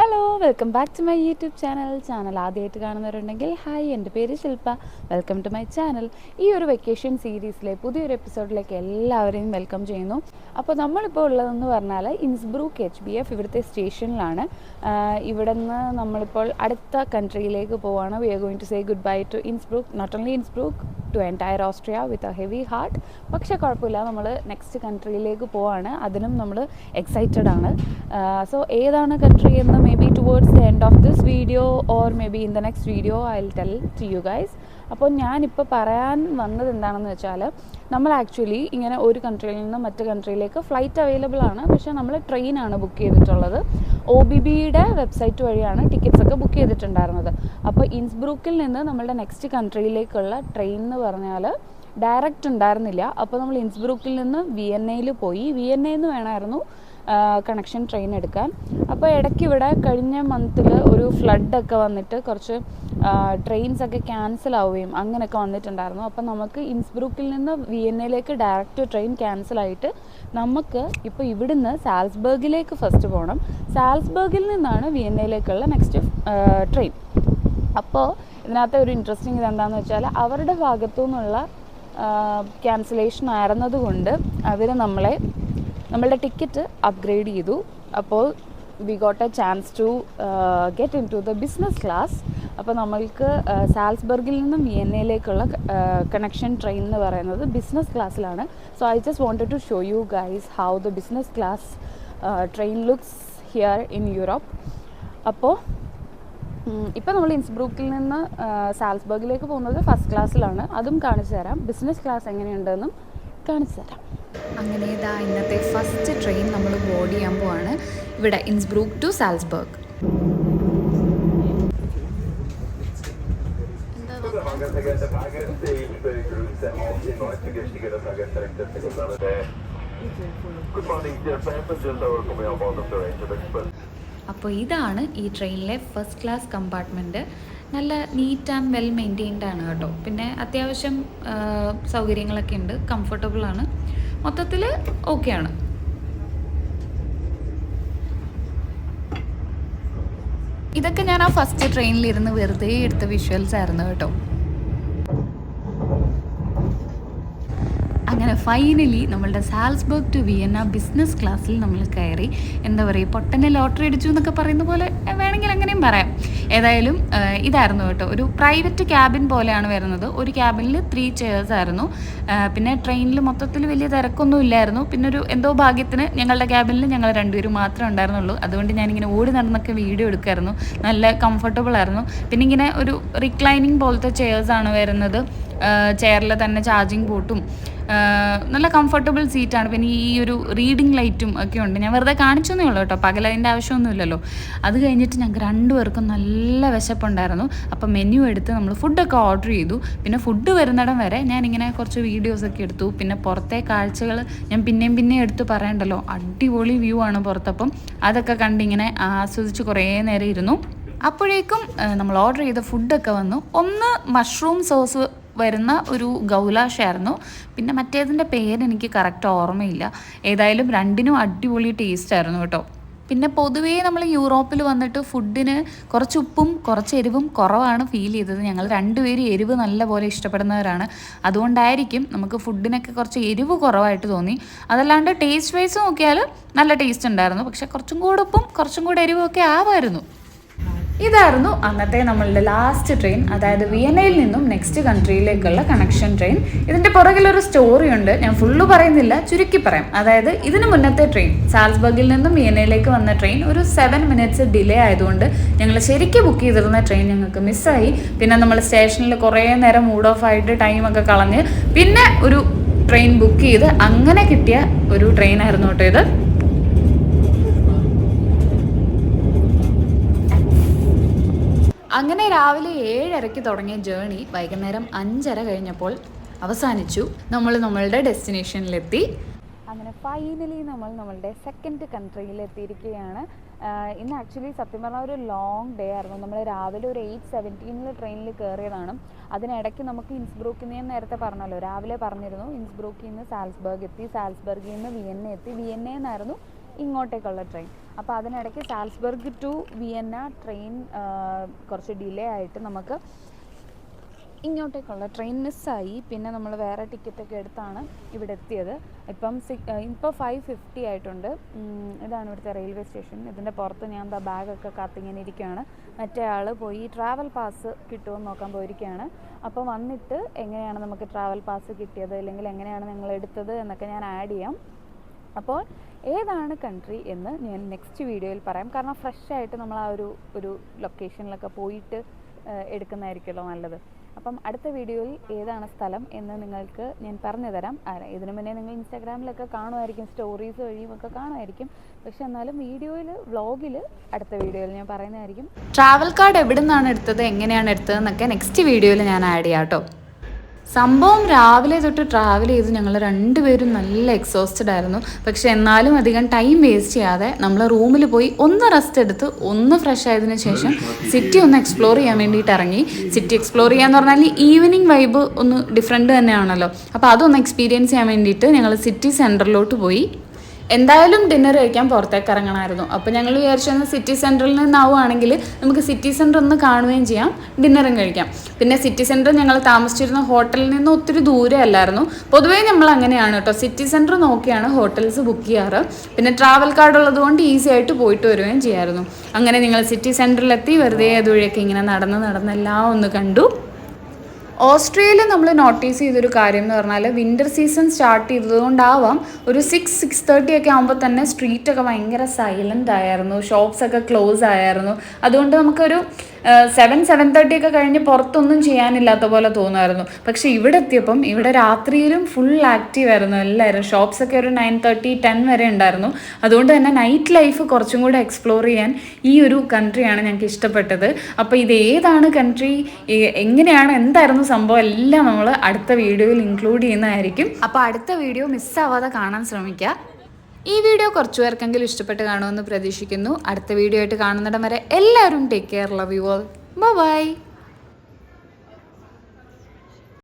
Hello welcome back to my YouTube channel channel ആദ്യമായിട്ട് കാണുന്നവരുണ്ടെങ്കിൽ hi എന്റെ പേര് Shilpa welcome to my channel ഈ ഒരു വെക്കേഷൻ സീരീസിലെ പുതിയൊരു എപ്പിസോഡിലേക്ക് എല്ലാവരെയും വെൽക്കം ചെയ്യുന്നു. അപ്പോൾ നമ്മളിപ്പോൾ ഉള്ളതെന്ന് പറഞ്ഞാൽ ഇൻസ്ബ്രൂക്ക് എച്ച് ബി എഫ് ഇവിടുത്തെ സ്റ്റേഷനിലാണ്. ഇവിടെ നിന്ന് നമ്മളിപ്പോൾ അടുത്ത കൺട്രിയിലേക്ക് പോവാണ്. We are going to say good bye to Innsbruck not only Innsbruck to entire Austria with a heavy heart പക്ഷേ കുഴപ്പമില്ല നമ്മൾ നെക്സ്റ്റ് കൺട്രിയിലേക്ക് പോവാണ്. അതിനും നമ്മൾ എക്സൈറ്റഡ് ആണ്. സോ ഏതാണ് കൺട്രി എന്ന് may be towards the end of this video or may be in the next video I tell to you guys അപ്പോൾ ഞാനിപ്പോൾ പറയാൻ വന്നത് എന്താണെന്ന് വെച്ചാൽ നമ്മൾ ആക്ച്വലി ഇങ്ങനെ ഒരു കൺട്രിയിൽ നിന്ന് മറ്റു കൺട്രിയിലേക്ക് ഫ്ലൈറ്റ് അവൈലബിൾ ആണ്. പക്ഷേ നമ്മൾ ട്രെയിനാണ് ബുക്ക് ചെയ്തിട്ടുള്ളത്. ഒ ബി ബിയുടെ വെബ്സൈറ്റ് വഴിയാണ് ടിക്കറ്റ്സ് ഒക്കെ ബുക്ക് ചെയ്തിട്ടുണ്ടായിരുന്നത്. അപ്പോൾ ഇൻസ്ബ്രൂക്കിൽ നിന്ന് നമ്മളുടെ നെക്സ്റ്റ് കൺട്രിയിലേക്കുള്ള ട്രെയിൻ എന്ന് പറഞ്ഞാൽ ഡയറക്റ്റ് ഉണ്ടായിരുന്നില്ല. അപ്പോൾ നമ്മൾ ഇൻസ്ബ്രൂക്കിൽ നിന്ന് വി എൻ എയിൽ പോയി. വി എൻ എന്ന് വേണമായിരുന്നു കണക്ഷൻ ട്രെയിൻ എടുക്കാൻ. അപ്പോൾ ഇടയ്ക്ക് ഇവിടെ കഴിഞ്ഞ മന്തിൽ ഒരു ഫ്ലഡൊക്കെ വന്നിട്ട് കുറച്ച് ട്രെയിൻസ് ഒക്കെ ക്യാൻസൽ ആവുകയും അങ്ങനെയൊക്കെ വന്നിട്ടുണ്ടായിരുന്നു. അപ്പോൾ നമുക്ക് ഇൻസ്ബ്രൂക്കിൽ നിന്ന് വി എൻ എയിലേക്ക് ഡയറക്റ്റ് ട്രെയിൻ ക്യാൻസൽ ആയിട്ട് നമുക്ക് ഇപ്പോൾ ഇവിടുന്ന് സാൽസ്ബർഗിലേക്ക് ഫസ്റ്റ് പോകണം സാൽസ്ബർഗിൽ നിന്നാണ് വി എൻ എയിലേക്കുള്ള നെക്സ്റ്റ് ട്രെയിൻ അപ്പോൾ ഇതിനകത്തെ ഒരു ഇൻട്രസ്റ്റിംഗ് ഇത് എന്താണെന്ന് വെച്ചാൽ അവരുടെ ഭാഗത്തു നിന്നുള്ള ക്യാൻസലേഷൻ ആയിരുന്നതുകൊണ്ട് അവർ നമ്മളെ നമ്മളുടെ ടിക്കറ്റ് അപ്ഗ്രേഡ് ചെയ്തു. അപ്പോൾ we got a chance to get into the business class അപ്പോൾ നമ്മൾക്ക് സാൽസ്ബർഗിൽ നിന്നും വി എൻ എയിലേക്കുള്ള കണക്ഷൻ ട്രെയിൻ എന്ന് പറയുന്നത് ബിസിനസ് ക്ലാസ്സിലാണ് so I just wanted to show you guys how the business class train looks here in Europe അപ്പോൾ ഇപ്പോൾ നമ്മൾ ഇൻസ്ബ്രൂക്കിൽ നിന്ന് സാൽസ്ബർഗിലേക്ക് പോകുന്നത് ഫസ്റ്റ് ക്ലാസ്സിലാണ് അതും കാണിച്ചു തരാം. ബിസിനസ് ക്ലാസ് എങ്ങനെയുണ്ടെന്നും കാണിച്ചു തരാം. അങ്ങനെ ഇതാ ഇന്നത്തെ ഫസ്റ്റ് ട്രെയിൻ നമ്മൾ ബോർഡ് ചെയ്യാൻ പോവാണ്. ഇവിടെ ഇൻസ്ബ്രൂക്ക് ടു സാൽസ്ബർഗ്. അപ്പോൾ ഇതാണ് ഈ ട്രെയിനിലെ ഫസ്റ്റ് ക്ലാസ് കമ്പാർട്ട്മെന്റ് നല്ല നീറ്റ് ആൻഡ് വെൽ മെയിന്റെയിൻഡ് ആണ് കേട്ടോ. പിന്നെ അത്യാവശ്യം സൗകര്യങ്ങളൊക്കെ ഉണ്ട്. കംഫർട്ടബിൾ ആണ്. മൊത്തത്തിൽ ഓക്കെയാണ് ഇതൊക്കെ ഞാൻ ആ ഫസ്റ്റ് ട്രെയിനിൽ ട്രെയിനിലിരുന്ന് വെറുതെ എടുത്ത വിഷ്വൽസ് ആയിരുന്നു കേട്ടോ. അങ്ങനെ ഫൈനലി നമ്മളുടെ സാൽസ്ബർഗ് ടു വിയന്ന ബിസിനസ് ക്ലാസ്സിൽ നമ്മൾ കയറി എന്താ പറയുക പൊട്ടനെ ലോട്ടറി അടിച്ചു എന്നൊക്കെ പറയുന്ന പോലെ വേണമെങ്കിൽ അങ്ങനെയും പറയാം. ഏതായാലും ഇതായിരുന്നു കേട്ടോ. ഒരു പ്രൈവറ്റ് ക്യാബിൻ പോലെയാണ് വരുന്നത്. ഒരു ക്യാബിനിൽ ത്രീ ചെയേഴ്സ് ആയിരുന്നു. പിന്നെ ട്രെയിനിൽ മൊത്തത്തിൽ വലിയ തിരക്കൊന്നും ഇല്ലായിരുന്നു. പിന്നെ ഒരു എന്തോ ഭാഗ്യത്തിന് ഞങ്ങളുടെ ക്യാബിനിൽ ഞങ്ങൾ രണ്ടുപേരും മാത്രമേ ഉണ്ടായിരുന്നുള്ളൂ. അതുകൊണ്ട് ഞാനിങ്ങനെ ഓടി നടന്നൊക്കെ വീഡിയോ എടുക്കുമായിരുന്നു നല്ല കംഫർട്ടബിൾ ആയിരുന്നു. പിന്നെ ഇങ്ങനെ ഒരു റിക്ലൈനിങ് പോലത്തെ ചെയേഴ്സ് ആണ് വരുന്നത്. ചെയറിൽ തന്നെ ചാർജിങ് പോട്ടും. നല്ല കംഫർട്ടബിൾ സീറ്റാണ് പിന്നെ ഈ ഒരു റീഡിംഗ് ലൈറ്റും ഒക്കെ ഉണ്ട്. ഞാൻ വെറുതെ കാണിച്ചൊന്നേ ഉള്ളൂ കേട്ടോ. പകൽ അതിന്റെ ആവശ്യമൊന്നുമില്ലല്ലോ. അത് കഴിഞ്ഞിട്ട് ഞങ്ങൾക്ക് രണ്ടുപേർക്കും നല്ല വിശപ്പുണ്ടായിരുന്നു. അപ്പം മെനു എടുത്ത് നമ്മൾ ഫുഡൊക്കെ ഓർഡർ ചെയ്തു. പിന്നെ ഫുഡ് വരുന്നിടം വരെ ഞാനിങ്ങനെ കുറച്ച് വീഡിയോസൊക്കെ എടുത്തു. പിന്നെ പുറത്തെ കാഴ്ചകൾ ഞാൻ പിന്നെയും പിന്നെയും എടുത്ത് പറയണ്ടല്ലോ. അടിപൊളി വ്യൂ ആണ് പുറത്തപ്പം. അതൊക്കെ കണ്ടിങ്ങനെ ആസ്വദിച്ച് കുറേ നേരം ഇരുന്നു. അപ്പോഴേക്കും നമ്മൾ ഓർഡർ ചെയ്ത ഫുഡൊക്കെ വന്നു. ഒന്ന് മഷ്റൂം സോസ് വരുന്ന ഒരു ഗൗലാഷായിരുന്നു. പിന്നെ മറ്റേതിന്റെ പേര് എനിക്ക് കറക്റ്റ് ഓർമ്മയില്ല. ഏതായാലും രണ്ടിനും അടിപൊളി ടേസ്റ്റ് ആയിരുന്നു കേട്ടോ. പിന്നെ പൊതുവേ നമ്മൾ യൂറോപ്പിൽ വന്നിട്ട് ഫുഡിന് കുറച്ച് ഉപ്പും കുറച്ച് എരിവും കുറവാണ് ഫീൽ ചെയ്തത്. ഞങ്ങൾ രണ്ടുപേരും എരിവ് നല്ലപോലെ ഇഷ്ടപ്പെടുന്നവരാണ്. അതുകൊണ്ടായിരിക്കും നമുക്ക് ഫുഡിനൊക്കെ കുറച്ച് എരിവ് കുറവായിട്ട് തോന്നി. അതല്ലാണ്ട് ടേസ്റ്റ് വൈസ് നോക്കിയാൽ നല്ല ടേസ്റ്റ് ഉണ്ടായിരുന്നു. പക്ഷെ കുറച്ചും കൂടെ ഉപ്പും കുറച്ചും കൂടെ എരിവും ഒക്കെ ആവായിരുന്നു. ഇതായിരുന്നു അന്നത്തെ നമ്മളുടെ ലാസ്റ്റ് ട്രെയിൻ അതായത് വിയനയിൽ നിന്നും നെക്സ്റ്റ് കൺട്രിയിലേക്കുള്ള കണക്ഷൻ ട്രെയിൻ ഇതിന്റെ പുറകിലൊരു സ്റ്റോറി ഉണ്ട്. ഞാൻ ഫുള്ള് പറയുന്നില്ല ചുരുക്കി പറയാം. അതായത് ഇതിന് മുന്നത്തെ ട്രെയിൻ സാൽസ്ബർഗിൽ നിന്നും വിയനയിലേക്ക് വന്ന ട്രെയിൻ ഒരു സെവൻ മിനിറ്റ്സ് ഡിലേ ആയതുകൊണ്ട് ഞങ്ങൾ ശരിക്കും ബുക്ക് ചെയ്തിരുന്ന ട്രെയിൻ ഞങ്ങൾക്ക് മിസ്സായി പിന്നെ നമ്മൾ സ്റ്റേഷനിൽ കുറേ നേരം മൂഡ് ഓഫ് ആയിട്ട് ടൈമൊക്കെ കളഞ്ഞ് പിന്നെ ഒരു ട്രെയിൻ ബുക്ക് ചെയ്ത് അങ്ങനെ കിട്ടിയ ഒരു ട്രെയിൻ ആയിരുന്നു കേട്ടോ ഇത്. അങ്ങനെ രാവിലെ ഏഴരയ്ക്ക് തുടങ്ങിയ ജേണി വൈകുന്നേരം അഞ്ചര കഴിഞ്ഞപ്പോൾ അവസാനിച്ചു. നമ്മൾ നമ്മളുടെ ഡെസ്റ്റിനേഷനിലെത്തി അങ്ങനെ ഫൈനലി നമ്മൾ നമ്മളുടെ സെക്കൻഡ് കൺട്രിയിൽ എത്തിയിരിക്കുകയാണ് ഇന്ന് ആക്ച്വലി സത്യം പറഞ്ഞാൽ ഒരു ലോങ് ഡേ ആയിരുന്നു. നമ്മൾ രാവിലെ ഒരു എയ്റ്റ് സെവന്റീനിൽ ട്രെയിനിൽ കയറിയതാണ്. അതിനിടയ്ക്ക് നമുക്ക് ഇൻസ്ബ്രൂക്കിൽ നിന്ന് നേരത്തെ പറഞ്ഞല്ലോ രാവിലെ പറഞ്ഞിരുന്നു. ഇൻസ്ബ്രൂക്കിൽ നിന്ന് സാൽസ്ബർഗ് എത്തി. സാൽസ്ബർഗിൽ നിന്ന് വിയന്ന എത്തി. വിയന്നയിൽ നിന്നായിരുന്നു ഇങ്ങോട്ടേക്കുള്ള ട്രെയിൻ അപ്പോൾ അതിനിടയ്ക്ക് സാൽസ്ബർഗ് ടു വിയന്ന ട്രെയിൻ കുറച്ച് ഡിലേ ആയിട്ട് നമുക്ക് ഇങ്ങോട്ടേക്കുള്ള ട്രെയിൻ മിസ്സായി പിന്നെ നമ്മൾ വേറെ ടിക്കറ്റൊക്കെ എടുത്താണ് ഇവിടെ എത്തിയത്. ഇപ്പം സിക് ഇപ്പോൾ ഫൈവ് ഫിഫ്റ്റി ആയിട്ടുണ്ട്. ഇതാണ് ഇവിടുത്തെ റെയിൽവേ സ്റ്റേഷൻ ഇതിന്റെ പുറത്ത് ഞാൻ എന്താ ബാഗൊക്കെ കാത്തിങ്ങനെ ഇരിക്കുകയാണ്. മറ്റേ ആൾ പോയി ട്രാവൽ പാസ് കിട്ടുമെന്ന് നോക്കാൻ പോയിരിക്കുകയാണ്. അപ്പോൾ വന്നിട്ട് എങ്ങനെയാണ് നമുക്ക് ട്രാവൽ പാസ് കിട്ടിയത്? അല്ലെങ്കിൽ എങ്ങനെയാണ് നിങ്ങൾ എടുത്തത്? എന്നൊക്കെ ഞാൻ ആഡ് ചെയ്യാം. അപ്പോൾ ഏതാണ് കൺട്രി എന്ന് ഞാൻ നെക്സ്റ്റ് വീഡിയോയിൽ പറയാം. കാരണം ഫ്രഷ് ആയിട്ട് നമ്മൾ ആ ഒരു ഒരു ലൊക്കേഷനിലൊക്കെ പോയിട്ട് എടുക്കുന്നതായിരിക്കുമല്ലോ നല്ലത്. അപ്പം അടുത്ത വീഡിയോയിൽ ഏതാണ് സ്ഥലം എന്ന് നിങ്ങൾക്ക് ഞാൻ പറഞ്ഞു തരാം. ഇതിനു മുന്നേ നിങ്ങൾ ഇൻസ്റ്റാഗ്രാമിലൊക്കെ കാണുമായിരിക്കും സ്റ്റോറീസ് വഴിയും ഒക്കെ കാണുമായിരിക്കും. പക്ഷെ എന്നാലും വീഡിയോയിൽ വ്ളോഗിൽ അടുത്ത വീഡിയോയിൽ ഞാൻ പറയുന്നതായിരിക്കും. ട്രാവൽ കാർഡ് എവിടെ നിന്നാണ് എടുത്തത് എങ്ങനെയാണ് എടുത്തത് എന്നൊക്കെ നെക്സ്റ്റ് വീഡിയോയിൽ ഞാൻ ആഡ് ചെയ്യാം കേട്ടോ സംഭവം രാവിലെ തൊട്ട് ട്രാവൽ ചെയ്ത് ഞങ്ങൾ രണ്ടുപേരും നല്ല എക്സോസ്റ്റഡ് ആയിരുന്നു. പക്ഷെ എന്നാലും അധികം ടൈം വേസ്റ്റ് ചെയ്യാതെ നമ്മൾ റൂമിൽ പോയി ഒന്ന് റെസ്റ്റ് എടുത്ത് ഒന്ന് ഫ്രഷ് ആയതിനു ശേഷം സിറ്റി ഒന്ന് എക്സ്പ്ലോർ ചെയ്യാൻ വേണ്ടിയിട്ട് ഇറങ്ങി. സിറ്റി എക്സ്പ്ലോർ ചെയ്യാന്ന് പറഞ്ഞാൽ ഈവനിങ് വൈബ് ഒന്ന് ഡിഫറെന്റ് തന്നെയാണല്ലോ. അപ്പോൾ അതൊന്ന് എക്സ്പീരിയൻസ് ചെയ്യാൻ വേണ്ടിയിട്ട് ഞങ്ങൾ സിറ്റി സെന്ററിലോട്ട് പോയി. എന്തായാലും ഡിന്നർ കഴിക്കാൻ പുറത്തേക്ക് ഇറങ്ങണമായിരുന്നു. അപ്പോൾ ഞങ്ങൾ വിചാരിച്ചു സിറ്റി സെന്ററിൽ നിന്നാവുകയാണെങ്കിൽ നമുക്ക് സിറ്റി സെന്റർ ഒന്ന് കാണുകയും ചെയ്യാം ഡിന്നറും കഴിക്കാം. പിന്നെ സിറ്റി സെന്റർ ഞങ്ങൾ താമസിച്ചിരുന്ന ഹോട്ടലിൽ നിന്ന് ഒത്തിരി ദൂരെ അല്ലായിരുന്നു. പൊതുവേ നമ്മൾ അങ്ങനെയാണ് കേട്ടോ. സിറ്റി സെന്റർ നോക്കിയാണ് ഹോട്ടൽസ് ബുക്ക് ചെയ്യാറ്. പിന്നെ ട്രാവൽ കാർഡ് ഉള്ളതുകൊണ്ട് ഈസി ആയിട്ട് പോയിട്ട് വരികയും ചെയ്യാമായിരുന്നു അങ്ങനെ നിങ്ങൾ സിറ്റി സെന്ററിലെത്തി വെറുതെ അതുവഴിയൊക്കെ ഇങ്ങനെ നടന്ന് നടന്ന് എല്ലാം ഒന്ന് കണ്ടു. ഓസ്ട്രേലിയ നമ്മൾ നോട്ടീസ് ചെയ്തൊരു കാര്യം എന്ന് പറഞ്ഞാൽ വിന്റർ സീസൺ സ്റ്റാർട്ട് ചെയ്തതുകൊണ്ടാവാം ഒരു സിക്സ് സിക്സ് തേർട്ടി ഒക്കെ ആകുമ്പോൾ തന്നെ സ്ട്രീറ്റൊക്കെ ഭയങ്കര സൈലന്റ് ആയിരുന്നു. ഷോപ്സ് ഒക്കെ ക്ലോസ് ആയിരുന്നു. അതുകൊണ്ട് നമുക്കൊരു സെവൻ സെവൻ തേർട്ടി ഒക്കെ കഴിഞ്ഞ് പുറത്തൊന്നും ചെയ്യാനില്ലാത്ത പോലെ തോന്നുമായിരുന്നു. പക്ഷേ ഇവിടെ എത്തിയപ്പം ഇവിടെ രാത്രിയിലും ഫുൾ ആക്റ്റീവ് ആയിരുന്നു. എല്ലാവരും ഷോപ്സ് ഒക്കെ ഒരു നയൻ തേർട്ടി ടെൻ വരെ ഉണ്ടായിരുന്നു. അതുകൊണ്ട് തന്നെ നൈറ്റ് ലൈഫ് കുറച്ചും കൂടെ എക്സ്പ്ലോർ ചെയ്യാൻ ഈ ഒരു കൺട്രിയാണ് ഞങ്ങൾക്ക് ഇഷ്ടപ്പെട്ടത്. അപ്പോൾ ഇത് ഏതാണ് കൺട്രി എങ്ങനെയാണ്? എന്തായിരുന്നു സംഭവം എല്ലാം നമ്മൾ അടുത്ത വീഡിയോയിൽ ഇൻക്ലൂഡ് ചെയ്യുന്നതായിരിക്കും. അപ്പോൾ അടുത്ത വീഡിയോ മിസ്സാവാതെ കാണാൻ ശ്രമിക്കുക ഈ വീഡിയോ കുറച്ചു പേർക്കെങ്കിലും ഇഷ്ടപ്പെട്ട് കാണുമെന്ന് പ്രതീക്ഷിക്കുന്നു. അടുത്ത വീഡിയോ ആയിട്ട് കാണുന്നിടം വരെ എല്ലാവരും take care love you all bye